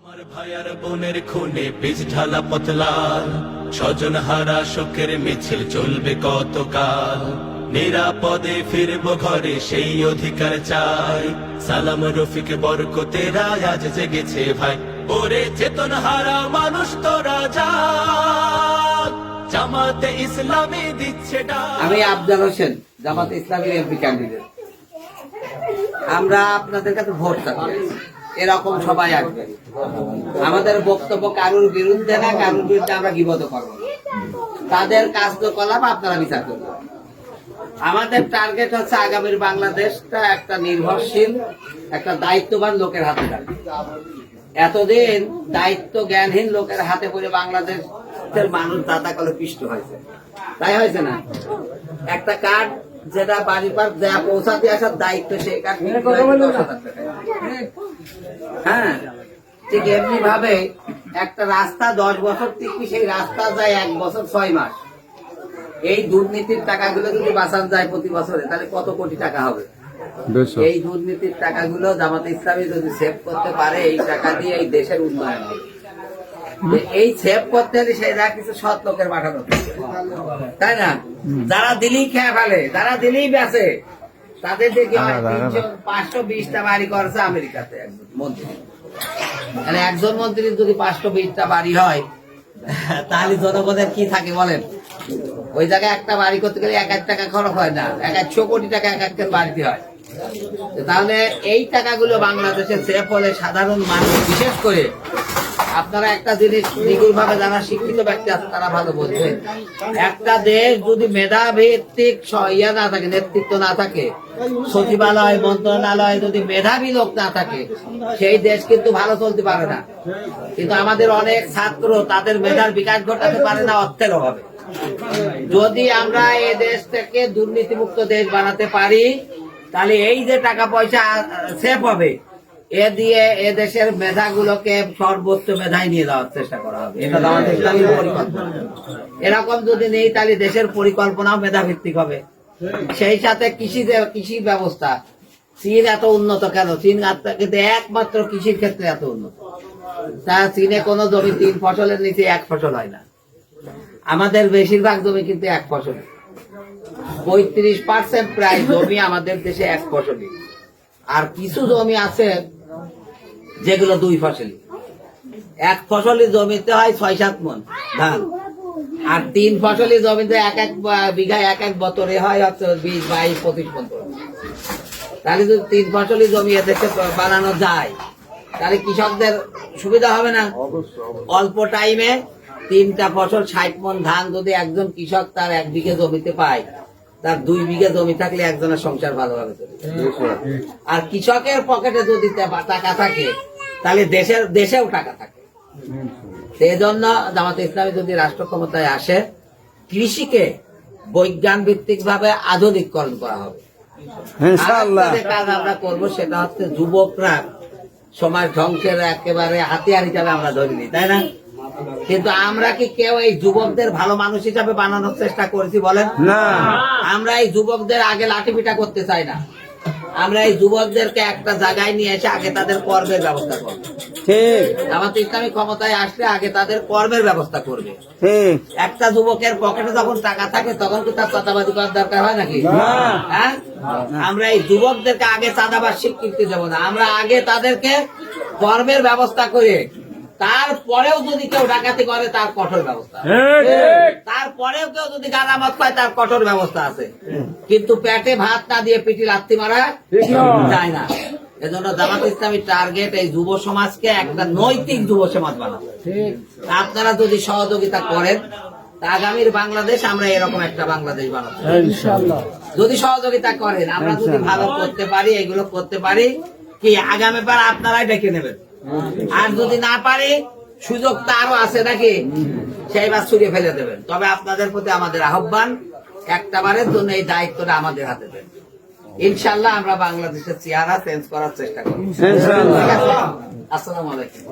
আমার ভাইয়ার বোনের খুনে বীজ ঢালা পতলাল। স্বজন হারা শোকের মিছিল চলবে কতকাল? নিরাপদে ফিরব ঘরে সেই অধিকার চাই। সালাম, রফিক আজ জেগেছে ভাই। ওরে চেতন হারা মানুষ তোরা যা জামাতে ইসলামে দিচ্ছে আমি আফজাল হোসেন, জামাত ইসলামীর এমপি ক্যান্ডিডেট আমরা আপনাদের কাছে ভোট চাচ্ছি এরকম সবাই আসবে। আমাদের বক্তব্য কারোর বিরুদ্ধে না, কারোর বিরুদ্ধে আমরা বিপদ করব। তাদের কার্যকলাপ আপনারা বিচার করবেন। আমাদের টার্গেট হচ্ছে আগামীর বাংলাদেশটা একটা নির্ভরশীল, একটা দায়িত্ববান লোকের হাতে এতদিন দায়িত্ব জ্ঞানহীন লোকের হাতে পড়ে বাংলাদেশের মানুষ দাতা কলে পিষ্ট হয়েছে। তাই হয়েছে না? একটা কার্ড যেটা বাড়ি পার দেয়া পৌঁছাতে আসার দায়িত্ব বিক্রি হয় ঠিক এমনি ভাবে একটা রাস্তা দশ বছর টিকি সেই রাস্তা যায় এক বছর ছয় মাস। এই দুর্নীতির টাকাগুলো যদি বাঁচান যায় প্রতি বছরে তাহলে কত কোটি টাকা হবে? এই দুর্নীতির টাকাগুলো জামাত ইসলামী যদি সেভ করতে পারে এই টাকা দিয়ে এই দেশের উন্নয়ন হবে। যে এই সেভ করতে হলে কিছু সৎ লোকের পাঠানো তাই না? যারা দিল্লি খেয়ে ফেলে যারা দিল্লি বেচে তাদের দেখি পাঁচশো বিশটা বাড়ি করেছে আমেরিকাতে একজন মন্ত্রী। মানে একজন মন্ত্রীর যদি পাঁচশো বিশটা বাড়ি হয় তাহলে জনগণের কি থাকে বলেন? ওই জায়গায় একটা বাড়ি করতে গেলে এক এক টাকা খরচ হয় না এক একশো কোটি টাকা এক একটা বাড়িতে হয়। তাহলে এই টাকাগুলো বাংলাদেশে সেফ হলে সাধারণ মানুষ বিশেষ করে আপনারা একটা জিনিস নিগুড় ভাবে যারা শিক্ষিত ব্যক্তি আছে, তারা ভালো বলছেন একটা দেশ যদি মেধাভিত্তিক ইয়ে না থাকে, নেতৃত্ব না থাকে, সচিবালয়, মন্ত্রণালয় যদি মেধাবী লোক না থাকে, সেই দেশ কিন্তু ভালো চলতে পারে না। কিন্তু আমাদের অনেক ছাত্র, তাদের মেধার বিকাশ ঘটাতে পারে না, অর্থের অভাবে। যদি আমরা এ এই দেশটাকে দুর্নীতিমুক্ত দেশ বানাতে পারি, তাহলে এই যে টাকা পয়সা সেফ হবে। এ দিয়ে এ দেশের মেধাগুলোকে সর্বোচ্চ মেধায় নিয়ে যাওয়ার চেষ্টা করা হবে। এটা আমাদের ইসলামী পরিকল্পনা। এরকম যদি নেই, তাহলে দেশের পরিকল্পনাও মেধাভিত্তিক হবে। সেই সাথে কৃষি কৃষি ব্যবস্থা, চীন এত উন্নত কেন? চীন কিন্তু একমাত্র কৃষির ক্ষেত্রে এত উন্নত। তা চীনে কোনো জমি তিন ফসলের নিচে এক ফসল হয় না। আমাদের বেশিরভাগ জমি কিন্তু এক ফসল। পঁয়ত্রিশ পার্সেন্ট প্রায় জমি আমাদের দেশে এক ফসলি আর কিছু জমি আছে যেগুলো দুই ফসলি। এক ফসলি জমিতে হয় ছয় সাত মন ধান। আর তিন ফসলি জমিতে এক এক বিঘায় এক এক বছরে হয় হচ্ছে বিশ বাইশ পঁচিশ মন তাহলে যদি তিন ফসলি জমি এদেশে বানানো যায় তাহলে কৃষকদের সুবিধা হবে না? অল্প টাইমে তিনটা ফসল ষাট মন ধান যদি একজন কৃষক তার এক বিঘে জমিতে পায় তার দুই বিঘে জমি থাকলে একজনের সংসার ভালোভাবে চলে আর কৃষকের পকেটে যদি টাকা থাকে তাহলে দেশের দেশেও টাকা থাকে। সেই জন্য জামাত ইসলামী যদি রাষ্ট্র ক্ষমতায় আসে কৃষিকে বৈজ্ঞান ভিত্তিক ভাবে আধুনিকরণ করা হবে কাজ আমরা করব সেটা হচ্ছে যুবকরা সমাজ ধ্বংসের একেবারে হাতিয়ার হিসাবে আমরা ধরি নি তাই না? কিন্তু আমরা কি কেউ এই যুবকদের ভালো মানুষ হিসাবে বানানোর চেষ্টা করেছি বলেন? না। আমরা এই যুবকদের আগে লাঠি পিটা করতে চাই না। আমরা এই যুবকদেরকে একটা জায়গায় নিয়ে এসে আগে তাদের কর্মের ব্যবস্থা করব। ঠিক। জামাত ইসলামী ক্ষমতায় আসলে আগে তাদের কর্মের ব্যবস্থা করবে। ঠিক। একটা যুবকের পকেটে যখন টাকা থাকে তখন কি তার চাঁদাবাজি করার দরকার হয় নাকি? হ্যাঁ? আমরা এই যুবকদেরকে আগে চাঁদাবাজ স্বীকৃতি দেবো না। আমরা আগে তাদেরকে কর্মের ব্যবস্থা করে তারপরেও যদি কেউ ডাকাতি করে তার কঠোর ব্যবস্থা তারপরেও কেউ যদি গালামত পায় তার কঠোর ব্যবস্থা আছে। কিন্তু পেটে ভাত না দিয়ে পিটি লাত্তি মারা যায় না। এজন্য জামাত ইসলামী টার্গেট এই যুব সমাজকে একটা নৈতিক যুব সমাজ বানাবো আপনারা যদি সহযোগিতা করেন আগামীর বাংলাদেশ আমরা এরকম একটা বাংলাদেশ বানাবো যদি সহযোগিতা করেন আমরা যদি ভালো করতে পারি এগুলো করতে পারি কি আগামী বার আপনারাই ডেকে নেবেন? আর যদি না পারে সুযোগ তো আরও আছে নাকি? সেই সেইবার ছুড়িয়ে ফেলে দেবেন। তবে আপনাদের প্রতি আমাদের আহ্বান একটা বারের জন্য এই দায়িত্বটা আমাদের হাতে দেন। ইনশাল্লাহ আমরা বাংলাদেশের চেহারা চেঞ্জ করার চেষ্টা করব। আছে? আসসালামু আলাইকুম।